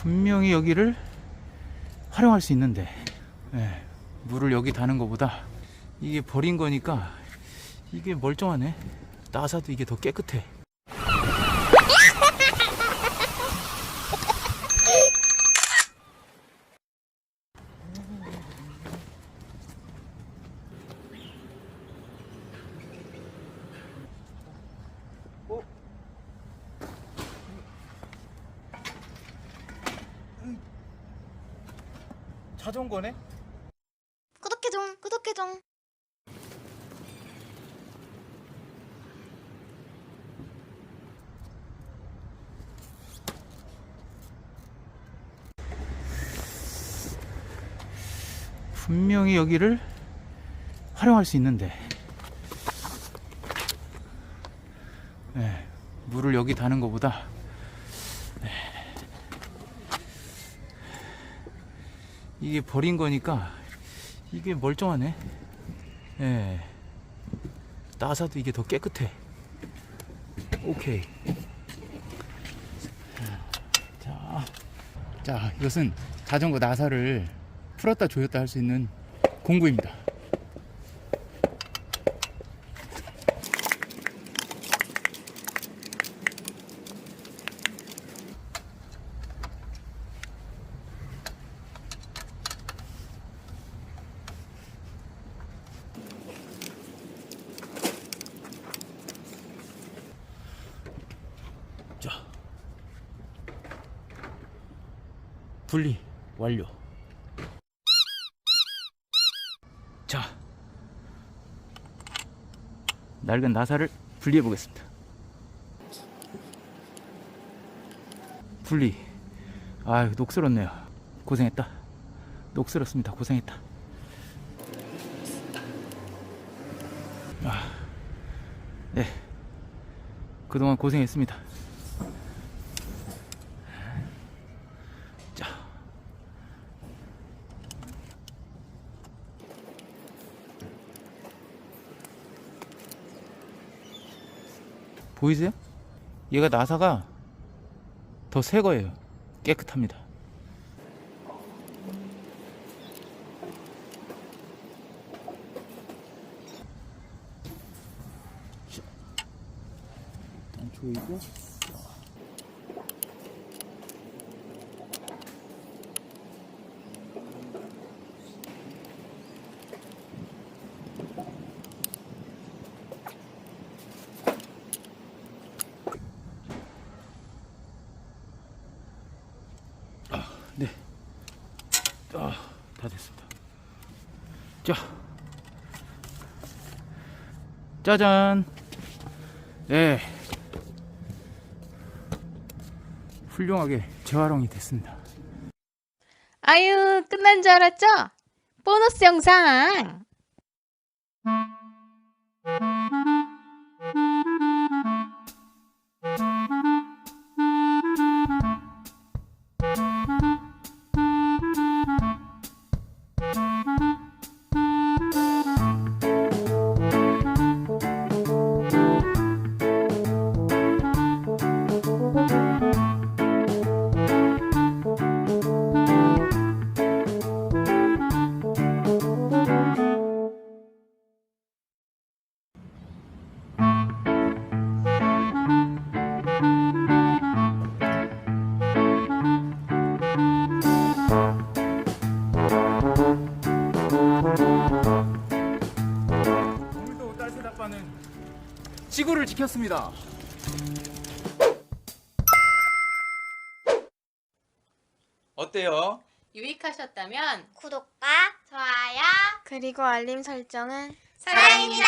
분명히 여기를 활용할 수 있는데 예, 물을 여기 다는 것보다 이게 버린 거니까 이게 멀쩡하네. 나사도 이게 더 깨끗해 자전거네? 구독해줘 구독해줘 분명히 여기를 활용할 수 있는데 예, 물을 여기 다는 것보다 예, 이게 버린 거니까 이게 멀쩡하네. 예, 나사도 이게 더 깨끗해. 오케이. 자, 자 이것은 자전거 나사를 풀었다 조였다 할 수 있는 공구입니다. 자, 분리 완료. 자, 낡은 나사를 분리해 보겠습니다. 분리. 아유, 녹슬었네요. 고생했다. 녹슬었습니다. 고생했다. 아, 네. 그동안 고생했습니다. 보이세요? 얘가 나사가 더 새 거예요. 깨끗합니다. 조이고 네. 아, 다 됐습니다. 자. 짜잔. 네. 훌륭하게 재활용이 됐습니다. 아유, 끝난 줄 알았죠? 보너스 영상! 닭바는 지구를 지켰습니다. 어때요? 유익하셨다면 구독과 좋아요 그리고 알림 설정은 사랑입니다